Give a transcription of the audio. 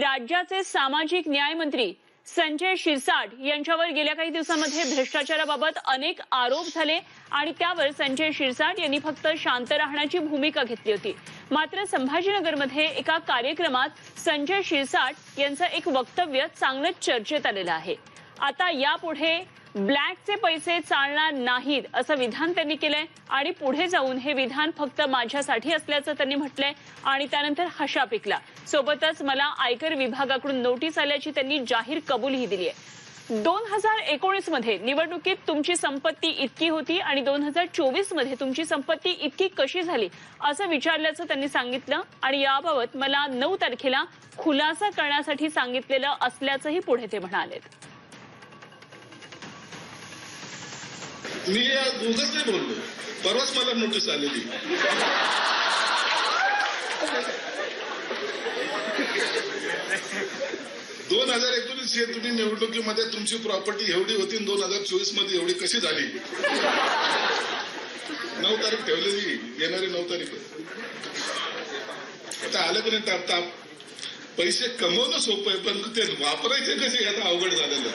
राज्याचे सामाजिक न्याय मंत्री संजय शिरसाट यांच्यावर गेल्या काही दिवसांमध्ये भ्रष्टाचाराबाबत अनेक आरोप झाले आणि त्यावर संजय शिरसाट यांनी फक्त शांत राहण्याची भूमिका घेतली होती. मात्र संभाजीनगरमध्ये एका कार्यक्रमात संजय शिरसाट यांचं एक वक्तव्य चांगलं चर्चेत आलेलं आहे. आता यापुढे ब्लॅकचे पैसे चालणार नाहीत असं विधान त्यांनी केलंय आणि पुढे जाऊन हे विधान फक्त माझ्यासाठी असल्याचं त्यांनी म्हटलंय आणि त्यानंतर हशा पिकला. सोबतच मला आयकर विभागाकडून नोटीस आल्याची त्यांनी जाहीर कबुलीही दिली आहे. दोन हजार एकोणीसमध्ये निवडणुकीत तुमची संपत्ती इतकी होती आणि दोन हजार चोवीसमध्ये तुमची संपत्ती इतकी कशी झाली असं विचारल्याचं त्यांनी सांगितलं आणि याबाबत मला नऊ तारखेला खुलासा करण्यासाठी सांगितलेलं असल्याचंही पुढे ते म्हणालेत. मी या दोघच नाही बोललो. परवाच मला नोटीस आलेली दोन हजार एकोणीस हे तुम्ही निवडणुकीमध्ये तुमची प्रॉपर्टी एवढी होती दोन हजार चोवीसमध्ये एवढी कशी झाली? नऊ तारीख ठेवलेली येणारी नऊ तारीख. आता आलं की नाही ताप ताप? पैसे कमवणं सोपं आहे पण ते वापरायचे कसे आता अवघड झालेलं